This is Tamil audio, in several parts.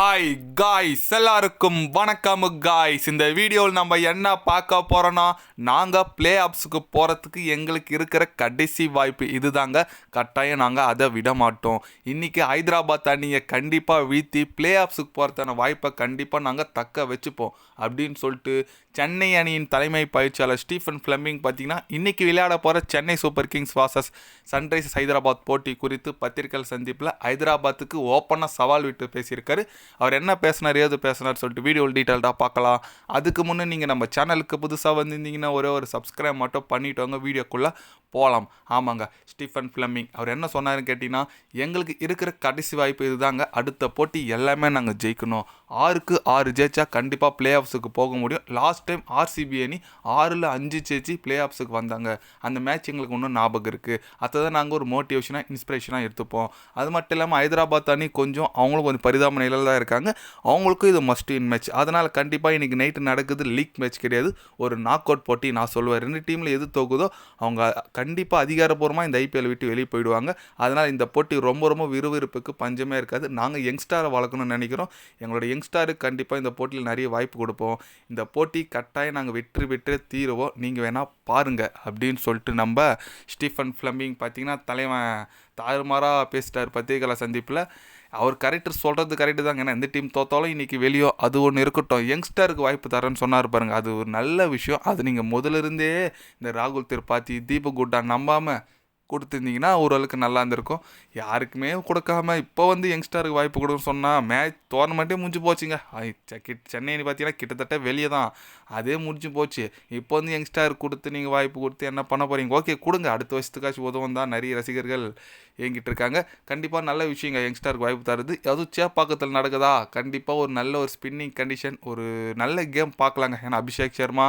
ஹாய் காய்ஸ் எல்லாருக்கும் வணக்கம் காய்ஸ் இந்த வீடியோவில் நம்ம என்ன பார்க்க போகிறோன்னா நாங்கள் ப்ளே ஆப்ஸுக்கு போகிறதுக்கு எங்களுக்கு இருக்கிற கடைசி வாய்ப்பு இதுதாங்க. கட்டாயம் நாங்கள் அதை விட மாட்டோம். இன்றைக்கி ஹைதராபாத் அணியை கண்டிப்பாக வீழ்த்தி ப்ளே ஆப்ஸுக்கு போகிறதான வாய்ப்பை கண்டிப்பாக நாங்கள் தக்க வச்சுப்போம் அப்படின்னு சொல்லிட்டு சென்னை அணியின் தலைமை பயிற்சியாளர் ஸ்டீஃபன் ஃப்ளெமிங் பார்த்தீங்கன்னா இன்றைக்கி விளையாட போகிற Chennai Super Kings versus Sunrisers Hyderabad போட்டி குறித்து பத்திரிகை சந்திப்பில் ஹைதராபாத்துக்கு ஓப்பனாக சவால் விட்டு பேசியிருக்காரு. அவர் என்ன பேசினார் ஏது பேசினார் சொல்லிட்டு வீடியோ டீட்டெயில்டாக பார்க்கலாம். அதுக்கு முன்னே நீங்கள் நம்ம சேனலுக்கு புதுசாக வந்திருந்தீங்கன்னா ஒரே ஒரு சப்ஸ்கிரைப் மட்டும் பண்ணிட்டோங்க வீடியோக்குள்ளே போகலாம் ஆமாங்க ஸ்டீஃபன் ஃப்ளெமிங். அவர் என்ன சொன்னார்னு கேட்டிங்கன்னா எங்களுக்கு இருக்கிற கடைசி வாய்ப்பு இதுதாங்க. அடுத்த போட்டி எல்லாமே நாங்கள் ஜெயிக்கணும். ஆறுக்கு ஆறு ஜெயிச்சா கண்டிப்பாக ப்ளே ஆஃப்ஸுக்கு போக முடியும். லாஸ்ட் டைம் ஆர்சிபி அணி ஆறில் அஞ்சு ஜெயிச்சு ப்ளே ஆஃப்ஸுக்கு வந்தாங்க. அந்த மேட்ச் எங்களுக்கு இன்னும் ஞாபகம் இருக்குது அதை தான் நாங்கள் ஒரு மோட்டிவேஷனாக இன்ஸ்பிரேஷனாக எடுத்துப்போம். அது மட்டும் இல்லாமல் ஹைதராபாத் அணி கொஞ்சம் அவங்களும் கொஞ்சம் பரிதாப நிலையில் தான் இருக்காங்க. அவங்களுக்கும் இது மஸ்ட் இன் மேட்ச் அதனால் கண்டிப்பாக இன்றைக்கி நைட்டு நடக்குது. லீக் மேட்ச் கிடையாது. ஒரு நாக் அவுட் போட்டி நான் சொல்லுவேன். ரெண்டு டீமில் எது தோக்குதோ அவங்க கண்டிப்பாக அதிகாரப்பூர்வமாக இந்த ஐபிஎல் விட்டு வெளியே போயிடுவாங்க. அதனால் இந்த போட்டி ரொம்ப ரொம்ப விறுவிறுப்புக்கு பஞ்சமே இருக்காது. நாங்கள் யங்ஸ்டாரை வளர்க்கணும்னு நினைக்கிறோம். எங்களோட யங்ஸ்டாருக்கு கண்டிப்பாக இந்த போட்டியில் நிறைய வாய்ப்பு கொடுப்போம். இந்த போட்டி கட்டாயம் நாங்கள் வெற்றி விட்டு தீருவோம். நீங்கள் வேணால் பாருங்கள் அப்படின்னு சொல்லிட்டு நம்ம ஸ்டீஃபன் ஃப்ளம்பிங் பார்த்தீங்கன்னா தலைவன் தாறுமாறாக பேசிட்டார் பத்திரிகையாளர் சந்திப்பில். அவர் கரெக்டர் சொல்கிறது கரெக்டு தாங்க. ஏன்னா எந்த டீம் தோத்தாலும் இன்றைக்கி வெளியோ அது ஒன்று இருக்கட்டும். யங்ஸ்டருக்கு வாய்ப்பு தரேன்னு சொன்னார் பாருங்க. அது ஒரு நல்ல விஷயம். அது நீங்கள் முதல்ல இருந்தே இந்த ராகுல் திருப்பாத்தி தீபக் குட்டா நம்பாமல் கொடுத்துருந்தீங்கன்னா ஓரளவுக்கு நல்லா இருந்திருக்கும். யாருக்குமே கொடுக்காம இப்போ வந்து யங்ஸ்டருக்கு வாய்ப்பு கொடுன்னு சொன்னால் மேட்ச் டோர்னமெண்ட்டே முடிஞ்சு போச்சுங்க. சென்னைன்னு செ- பார்த்தீங்கன்னா கிட்டத்தட்ட வெளியே தான். அதே முடிஞ்சு போச்சு. இப்போ வந்து யங்ஸ்டருக்கு கொடுத்து நீங்கள் வாய்ப்பு கொடுத்து என்ன பண்ண போகிறீங்க ஓகே கொடுங்க. அடுத்த வருஷத்துக்காச்சும் உதவும் தான் நிறைய ரசிகர்கள் இயங்கிட்டு இருக்காங்க. கண்டிப்பாக நல்ல விஷயங்க யங்ஸ்டருக்கு வாய்ப்பு தருது. அதுவும் சேப்பாக்கத்தில் நடக்குதா? கண்டிப்பாக ஒரு நல்ல ஒரு ஸ்பின்னிங் கண்டிஷன் ஒரு நல்ல கேம் பார்க்கலாங்க. ஏன்னா அபிஷேக் சர்மா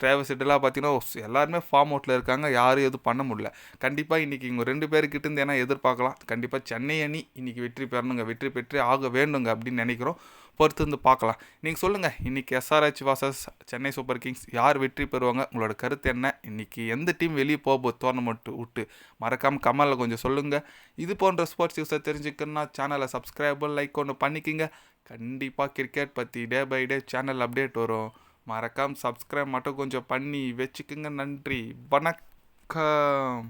ட்ராவல்ஸ் எல்லாம் பார்த்தீங்கன்னா எல்லாருமே ஃபார்ம் அவுட்டில் இருக்காங்க. யாரும் எதுவும் பண்ண முடியல. கண்டிப்பாக இன்றைக்கி இவங்க ரெண்டு பேர்கிட்ட இருந்து எதிர்பார்க்கலாம். கண்டிப்பாக சென்னை அணி இன்றைக்கி வெற்றி பெறணுங்க. வெற்றி பெற்றே ஆக வேண்டுங்க அப்படின்னு நினைக்கிறோம். பொறுத்து வந்து பார்க்கலாம். நீங்கள் சொல்லுங்கள் இன்றைக்கி SRH versus Chennai Super Kings யார் வெற்றி பெறுவாங்க? உங்களோட கருத்து என்ன? இன்றைக்கி எந்த டீம் வெளியே போக போகுது? டோர்னமெண்ட் விட்டு. மறக்காமல் கமலில் கொஞ்சம் சொல்லுங்கள் இது போன்ற ஸ்போர்ட்ஸ் நியூஸை தெரிஞ்சுக்கணுன்னா சேனலை சப்ஸ்கிரைபர் லைக் ஒன்று பண்ணிக்கிங்க. கண்டிப்பாக கிரிக்கெட் பற்றி day by day channel update வரும். மறக்காமல் சப்ஸ்கிரைப் மட்டும் கொஞ்சம் பண்ணி வச்சுக்குங்க. நன்றி. வணக்கம்.